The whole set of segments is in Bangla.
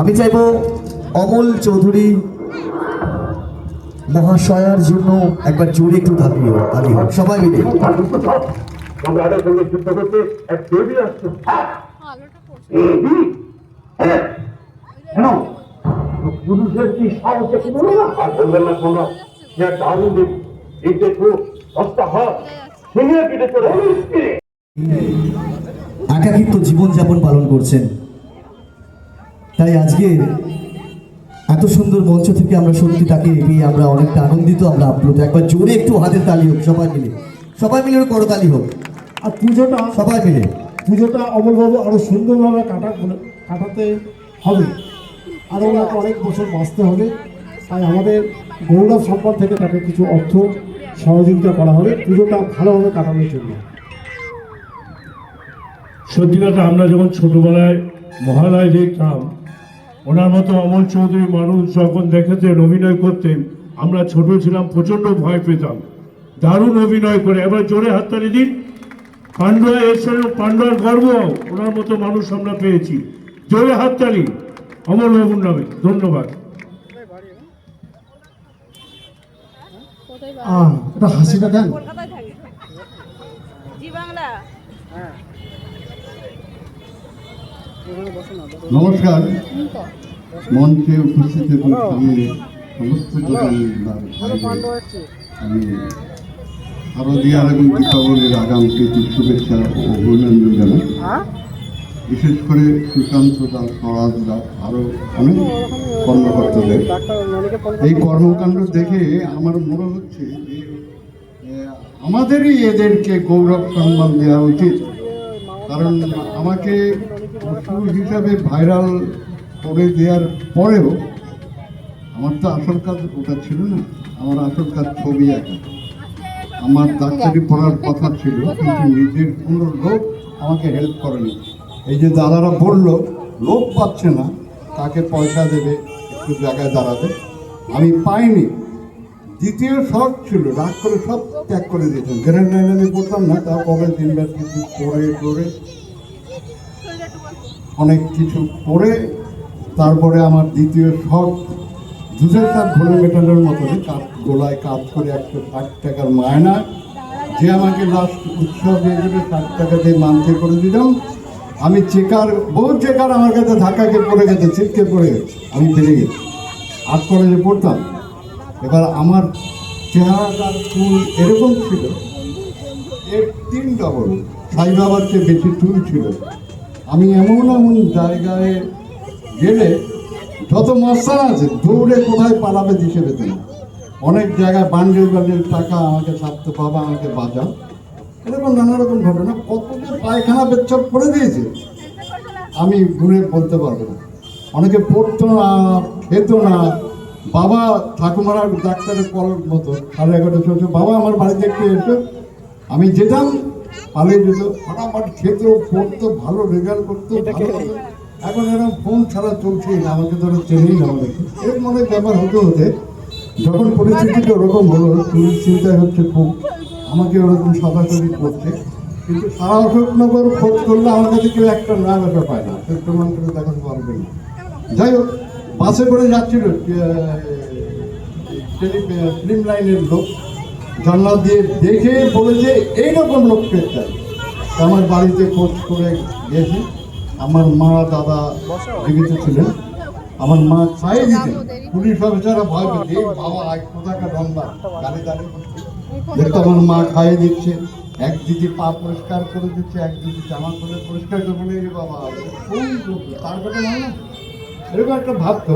আমি চাইব অমল চৌধুরী মহাশয়ার জন্য একবার জোরে একটু থাকি তালি হোক সবাই মিলে হ্যাঁ পুরুষের কি সাহস না দারুণ এই দেখো হাত একাকিত্ব জীবনযাপন পালন করছেন তাই আজকে এত সুন্দর মঞ্চ থেকে আমরা সত্যি তাকে পেয়ে আমরা অনেকটা আনন্দিত আমরা আপ্লুত। একবার জোরে একটু হাতের তালি হোক সবাই মিলে। সবাই মিলে করতালি হোক। আর পুজোটা সবাই মিলে। পুজোটা অমলবাবু আরও সুন্দরভাবে কাটা কাটাতে হবে। আরও ওনাকে অনেক বছর বাঁচতে হবে। তাই আমাদের গৌরব সম্পদ থেকে তাকে কিছু অর্থ সহযোগিতা করা হবে। পুজোটা ভালোভাবে কাটানোর জন্য। সত্যি কথা আমরা যখন ছোটবেলায় মহালয় দেখতাম। ওনার মতো অমল চৌধুরী মানুষ যখন দেখেতেন অভিনয় করতেন আমরা ছোট ছিলাম প্রচণ্ড ভয় পেতাম। দারুণ অভিনয় করে। এবার জোরে হাততালি দিন। পান্ডুয়া এসে পান্ডুয়ার গর্ব। ওনার মতো মানুষ আমরা পেয়েছি। জোরে হাততালি। অমল বাবুর নামে। ধন্যবাদ। হাসিটা দেন। জি বাংলা। নমস্কার। মঞ্চে উপস্থিত এবং সামনে সমস্ত আমি শারদীয়ার এবং দীপাবলির আগাম প্রীতি শুভেচ্ছা ও অভিনন্দন জানাই। বিশেষ করে সুশান্ত দাস স্বরাজ দাস আরও অনেক কর্মকর্তাদের। এই কর্মকাণ্ড দেখে আমার মনে হচ্ছে যে আমাদেরই এদেরকে গৌরব সম্মান দেওয়া উচিত। কারণ আমাকে পশু হিসাবে ভাইরাল করে দেওয়ার পরেও আমার তো আসল কাজ ওটা ছিল না, আমার আসল কাজ ছবি আঁকা। আমার ডাক্তারি পড়ার কথা ছিল, কিন্তু নিজের কোনো লোক আমাকে হেল্প করেনি। এই যে দাদারা বলল, লোক পাচ্ছে না তাকে পয়সা দেবে, একটু জায়গায় দাঁড়াবে। আমি পাইনি। দ্বিতীয় শখ ছিল, রাগ করে সব ত্যাগ করে দিয়েছেন। গ্রেড নাইন আমি পড়তাম না, তাও কবে কিছু পড়ে পড়ে অনেক কিছু পড়ে তারপরে আমার দ্বিতীয় শখ, দুধের কাপ ভরে মেটানোর মতো কাপ গোলায় কাজ করে একশো ষাট টাকার মায়না, যে আমাকে লাস্ট উৎসব দিয়ে দেবে ষাট টাকা দিয়ে মানতে করে দিলাম আমি চেকার বহু চেকার আমার কাছে ধাক্কাকে পড়ে গেছে, ছিটকে পড়ে গেছে, আমি বেরিয়ে গেছি। আর্ট কলেজে পড়তাম। এবার আমার চেহারাটার চুল এরকম ছিল, এর তিন ডবল সাই বাবার চেয়ে বেশি চুল ছিল। আমি এমন এমন জায়গায় গেলে যত মশান আছে, দৌড়ে কোথায় পালাবে দিশে পেতে অনেক জায়গায় বান্ডিল বান্ডিল টাকা আমাকে ছাড়তে, বাবা আমাকে বাঁচাও এরকম নানা রকম ঘটনা কত যে পায়খানা পেচ্ছাপ করে দিয়েছে, আমি ঘুরে বলতে পারব না। অনেকে পড়তো না, খেত না। বাবা ঠাকুমারা ডাক্তারের করার মতো সাড়ে এগারোটা চলছে বাবা, আমার বাড়িতে একটু এসো। আমি যেতাম পালিয়ে যেত ফটাফট খেত পড়তো ভালো রেজাল্ট করতো এখন এরকম ফোন ছাড়া চলছেই না আমাকে ধরো চেনেই না আমাকে এরকম অনেক ব্যাপার হতে হতে যখন পরিস্থিতিটা ওরকম হলো চুরির চিন্তায় হচ্ছে খুব আমাকে ওরকম সদাসরি করছে কিন্তু সারা অশোকনগর খোঁজ করলে আমার কাছে কেউ একটা না আসা পায় না প্রমাণ করে দেখাতে পারবে না যাই হোক বাসে করে যাচ্ছিল ফিল্ম লাইনের লোক জানলা দিয়ে দেখে বলেছে এইরকম লোককে চাই আমার বাড়িতে খোঁজ করে গেছে। আমার মা, দাদা জীবিত ছিলেন। আমার মা খাইয়ে দিতেন। পুলিশ অফিসাররা ভয় পেত বাবা এক কোথাকার রম্বা গাড়ি দাঁড়িয়ে। দেখতো আমার মা খাইয়ে দিচ্ছে, এক দিদি পা পরিষ্কার করে দিচ্ছে, এক দিদি জামা করে পরিষ্কার করে বলে "এ বাবা কোন লোক? তার কথা নয় না এরকম একটা ভাবতো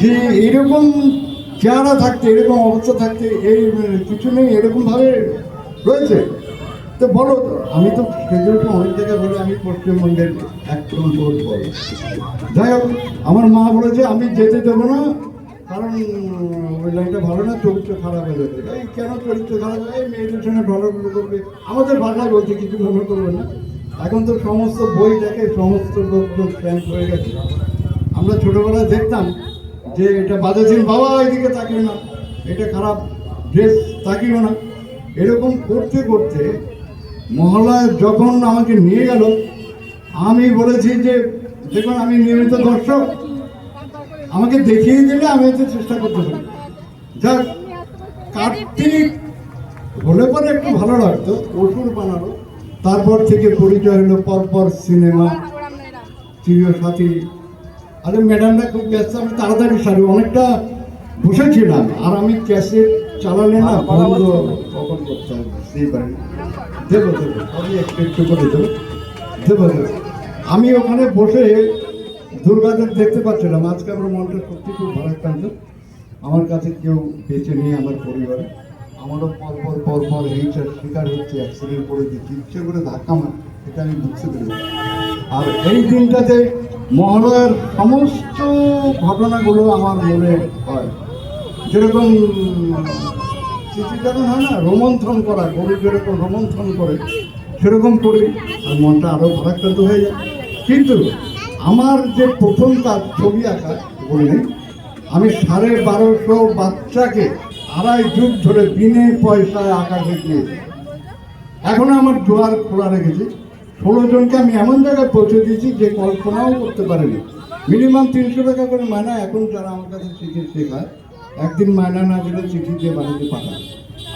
যে এরকম চেহারা থাকতে, এরকম অবস্থা থাকতে, এই কিছু নেই, এরকম ভাবে রয়েছে। তো বলো আমি তো সেজন্য অনেক জায়গায় বলে আমি পশ্চিমবঙ্গের একজন ভোট বল। যাই হোক, আমার মা বলেছে আমি যেতে দেবো না, কারণ ওই লাইনটা ভালো না, চরিত্র খারাপ হয়ে যাবে। এই কেন চরিত্র খারাপ এই মেয়েদের সঙ্গে ভালো করবে। আমাদের ভাষায় বলছে, কিছু মনে করবে না। এখন তো সমস্ত বই দেখে সমস্ত লোকজন ক্র্যাম্প হয়ে গেছে। আমরা ছোটবেলায় দেখতাম যে এটা বাজাচ্ছেন বাবা, এদিকে তাকিও না। এটা খারাপ ড্রেস, তাকিও না। এরকম করতে করতে মহলায় যখন আমাকে নিয়ে গেল, আমি বলেছি যে, দেখুন, আমি নিয়মিত দর্শক। আমাকে দেখিয়ে দিলে আমি হয়তো চেষ্টা করতে পারি। যাক, কার্তিক হলে পরে একটু ভালো লাগতো অসুর বানানো তারপর থেকে পরিচয় হলো পরপর সিনেমা। চির সাথী আরে ম্যাডামরা খুব ব্যস্ত আমি তাড়াতাড়ি সারি অনেকটা বসেছিলাম আর আমি ক্যাসেট চালালে না বন্ধ কখন করতে হবে সেই পারি দেবো দেবো আমি একটু একটু করে দেবো। দেবো দেবো। আমি ওখানে বসে দুর্গাদের দেখতে পাচ্ছিলাম। আজকে আমার মনটা সত্যি খুব ভারাক্রান্ত আমার কাছে কেউ বেঁচে নেই আমার পরিবারে। আমারও পরপর পরপর পর পর এইটার শিকার হচ্ছে অ্যাক্সিডেন্ট করে দিচ্ছি ইচ্ছে করে ধাক্কা মার এটা আমি বুঝতে পেরেছি। আর এই দিনটাতে মহালয়ার সমস্ত ঘটনাগুলো আমার মনে হয়। যেরকম যখন হয় না, রোমন্থন করা গরু যেরকম রোমন্থন করে সেরকম করি, আর মনটা আরও ভারাক্রান্ত হয়ে যায়। কিন্তু আমার যে প্রথম কাজ ছবি আঁকা, বলি আমি সাড়ে বারোশো বাচ্চাকে আড়াই যুগ ধরে বিনে পয়সায় আঁকা শিখিয়েছি। এখন আমার জোয়ার খোলা রেখেছি। ষোলো জনকে আমি এমন জায়গায় পৌঁছে দিয়েছি যে কল্পনাও করতে পারিনি। মিনিমাম তিনশো টাকা করে মায়না এখন যারা আমার কাছে চিঠি শেখায়, একদিন মায়না না দিলে চিঠি দিয়ে বাড়িতে পাঠায়।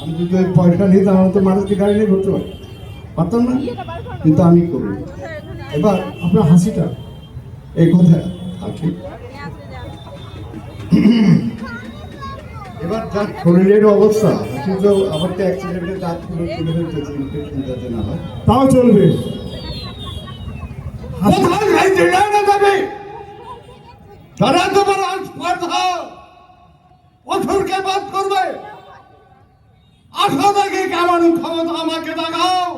আমি যদি ওই পয়সা নিতাম আমি তো মারুতি গাড়ি নিয়ে ঘুরতে পারি পারতাম না? কিন্তু আমি করি। এবার আপনার হাসিটা, এই কথা আছে এবার যার শরীরের অবস্থা কিন্তু আমার তো অ্যাক্সিডেন্টে দাঁত তুলে ফেলতেছে ইনফেকশন যাতে না হয়। তাও চলবে। কোথায় যাইতে যায় না যাবে। তারা তোমার স্পর্ধা অসুরকে বাদ করবে। আসো দেখে কেমন ক্ষমতা আমাকে দেখাও।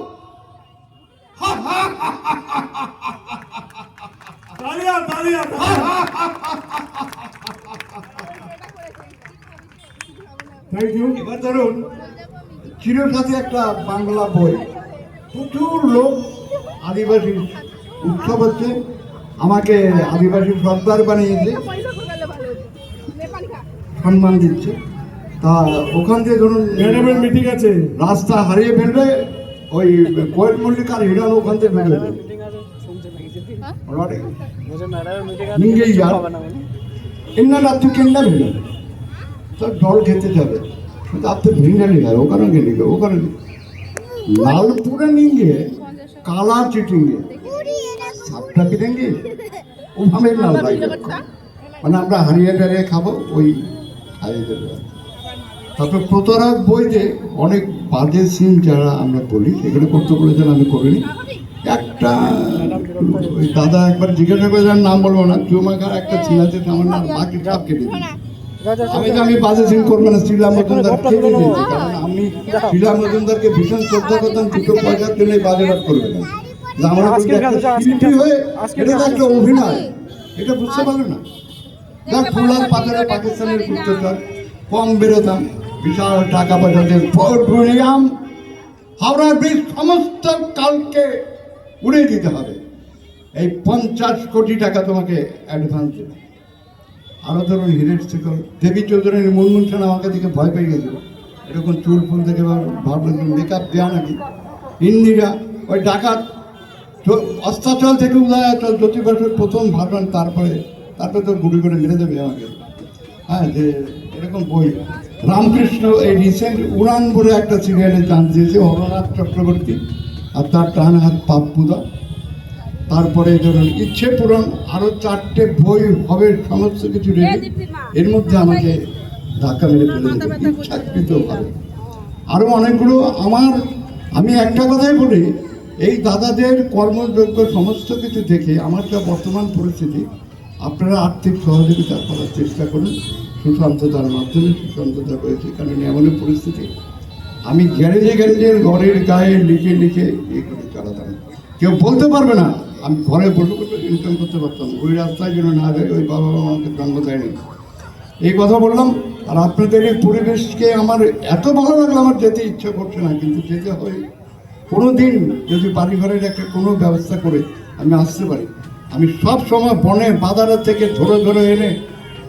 তালিয়া থ্যাংক এবার ধরুন চিরসাথে একটা বাংলা বই। প্রচুর লোক আদিবাসী উৎসব হচ্ছে আমাকে আদিবাসী সর্দার বানিয়েছে সম্মান দিচ্ছে। তা ওখান থেকে ধরুন ম্যাডামের মিটিং আছে। রাস্তা হারিয়ে ফেলবে ওই কোয়েল মল্লিকার হিরণ ওখান থেকে বেরোবে নিঙ্গেই যার ইন্না রাত্রি কেন্দ্রা ভেঙে তো জল খেতে যাবে। কিন্তু আপনি ভিঙ্গা নিয়ে ওখানে গিয়ে নিবে ওখানে। লালপুরে নিয়ে কালা চিটিংয়ে। সাতটা পিটেঙ্গে? ওভাবে লাগে মানে আমরা হারিয়ে টারিয়ে খাব, ওই দেবে। তারপর প্রতারক বইতে অনেক বাজে সিন যারা আমরা বলি সেগুলো করতে বলেছেন আমি করিনি। একটা দাদা একবার জিজ্ঞাসা করে যার নাম বলব না চুমাকার একটা সিন আছে আমার নাম বাকি সব কেটে দিই আমি আমি বাজে সিন করব না শ্রীরাম মজুমদার কেটে দিয়েছি। কারণ আমি শ্রীরাম মজুমদারকে ভীষণ শ্রদ্ধা করতাম দুটো পয়সার জন্য এই বাজে করবে না। আমরা বলি হয়ে এটা একটা অভিনয়? এটা বুঝতে পারল না। দেখ ফুলার পাথরে পাকিস্তানের গুপ্তচর কম বেরোতাম বিশাল টাকা পয়সা দিয়ে ভোট হাওড়ার ব্রিজ সমস্ত কালকে উড়িয়ে দিতে হবে। এই পঞ্চাশ কোটি টাকা তোমাকে অ্যাডভান্স দেবে। ধরুন হিরের শিকল। দেবী চৌধুরীর মুনমুন সেন আমাকে দিকে ভয় পেয়ে গেছিল। এরকম চুল ফুল দেখে ভাবলো মেকআপ দেওয়া নাকি? ইন্দিরা, ওই ডাকাত অস্তাচল থেকে উদয়াচল জ্যোতি বসুর প্রথম ভাবলেন তারপরে তারপরে তো গুলি করে মেরে দেবে আমাকে। হ্যাঁ যে এরকম বই। রামকৃষ্ণ এই রিসেন্ট উড়ান বলে একটা সিরিয়ালে চান্স দিয়েছে হরনাথ চক্রবর্তী আর তার টান হাত পাপ্পুদা তারপরে ধরুন ইচ্ছে পূরণ আরও চারটে বই হবে সমস্ত কিছু রেডি এর মধ্যে আমাকে ধাক্কা মেরে ফেলে দেবে আরও অনেকগুলো আমার আমি একটা কথাই বলি এই দাদাদের কর্মযোগ্য সমস্ত কিছু দেখে আমার যা বর্তমান পরিস্থিতি আপনারা আর্থিক সহযোগিতা করার চেষ্টা করুন। সুশান্ততার মাধ্যমে সুশান্ততা রয়েছে কারণ এমনই পরিস্থিতি। আমি গ্যারেজে গ্যারেজের ঘরের গায়ে লিখে লিখে এই করে চালাতাম। কেউ বলতে পারবে না আমি ঘরে বসে বসে ইনকাম করতে পারতাম, ওই রাস্তায় যেন না যায় ওই বাবা মা আমাকে জন্ম দেয়নি। এই কথা বললাম, আর আপনাদের এই পরিবেশকে আমার এত ভালো লাগল, আমার যেতে ইচ্ছা করছে না, কিন্তু যেতে হয়। কোনো দিন যদি বাড়ি ঘরের একটা কোনো ব্যবস্থা করে, আমি আসতে পারি। আমি সব সময় বনে বাজারের থেকে ধরে ধরে এনে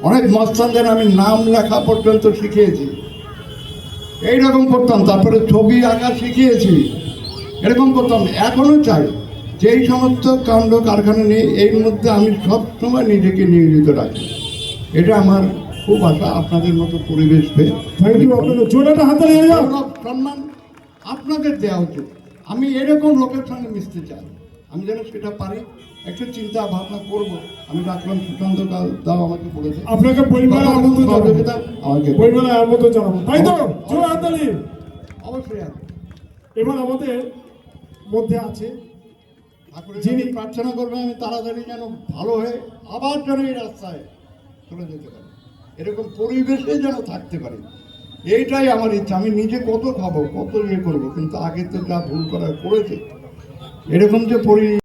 অনেক মস্তানদের আমি নাম লেখা পর্যন্ত শিখিয়েছি। এইরকম করতাম, তারপরে ছবি আঁকা শিখিয়েছি। এরকম করতাম, এখনও চাই। যেই সমস্ত কাণ্ড কারখানা নেই এর মধ্যে আমি সবসময় নিজেকে নিয়োজিত রাখি। এটা আমার খুব আশা আপনাদের মতো পরিবেশ পেয়ে। নিয়ে সম্মান আপনাদের দেওয়া উচিত। আমি এরকম লোকের সঙ্গে মিশতে চাই। আমি যেন সেটা পারি। একটু চিন্তা ভাবনা করব। আমি রাখলাম সুশান্ত কাল দাও আমাকে বলেছে আপনাকে পরিবারের আমন্ত্রণ সহযোগিতা আমাকে পরিবারের আমন্ত্রণ জানাব। তাই তো? জোরে হাততালি অবশ্যই। এবার আমাদের মধ্যে আছে যিনি প্রার্থনা করবেন আমি তাড়াতাড়ি যেন ভালো হয়ে আবার যেন এই রাস্তায় চলে যেতে পারি। এরকম পরিবেশে যেন থাকতে পারি। এইটাই আমার ইচ্ছা। আমি নিজে কত খাব কত ইয়ে করব কিন্তু আগে তো যা ভুল করা করেছে এরকম যে পরি